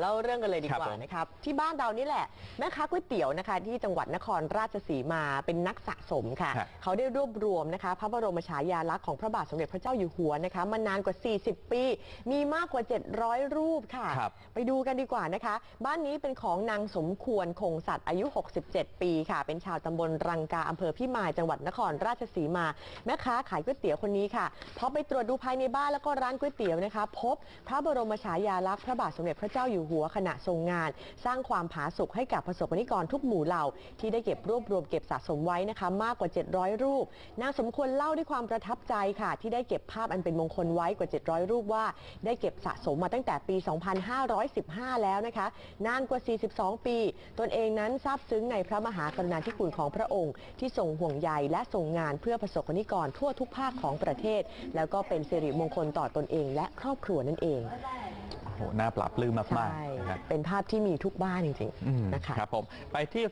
เล่าเรื่องกันเลยดีกครัว่าบผมนะครับที่บ้านเรานี่แหละแม่ค้าก๋วยเตี๋ยวนะคะ ที่จังหวัดนครราชสีมาเป็นนักสะสมค่ะฮะเขาได้รวบรวมนะคะ พระบรมฉายาลักษณ์ของพระบาทสมเด็จพระเจ้าอยู่หัวนะคะ มานานกว่า 40 ปี มีมากกว่า 700 รูปค่ะครับไปดูกันดีกว่านะคะ บ้านนี้เป็นของนางสมควรคงสัตว์อายุ 67 ปีค่ะ เป็นชาวตำบลรังกาอำเภอพิมายจังหวัดนครราชสีมาแม่ค้าขายก๋วยเตี๋ยวคนนี้ค่ะพอไปตรวจดูภายในบ้านแล้วก็ร้านก๋วยเตี๋ยวนะคะ พบพระบรมฉายาลักษณ์พระบาทสมเด็จพระเจ้าอยู่หัวขณะทรงงาน สร้างความผาสุกให้กับประสบนิกรทุกหมู่เหล่า ที่ได้เก็บรวบรวมเก็บสะสมไว้นะคะ มากกว่า 700 รูปนางสมควรเล่าด้วยความประทับใจค่ะ ที่ได้เก็บภาพอันเป็นมงคลไว้กว่า 700 รูปว่า ได้เก็บสะสมมาตั้งแต่ปี 2515 แล้วนะคะ นานกว่า 42 ปี ตนเองนั้นซาบซึ้งในพระมหากรุณาธิคุณของพระองค์ ที่ทรงห่วงใยและทรงงานเพื่อประสบนิกรทั่วทุกภาคของประเทศ แล้วก็เป็นสิริมงคลต่อตนเองและครอบครัวนั่นเอง โอ้โหน่าปรับปลื้มมากใช่ๆนะครับเป็นภาพที่มีทุกบ้านจริงอืมๆนะคะ ครับผมไปที่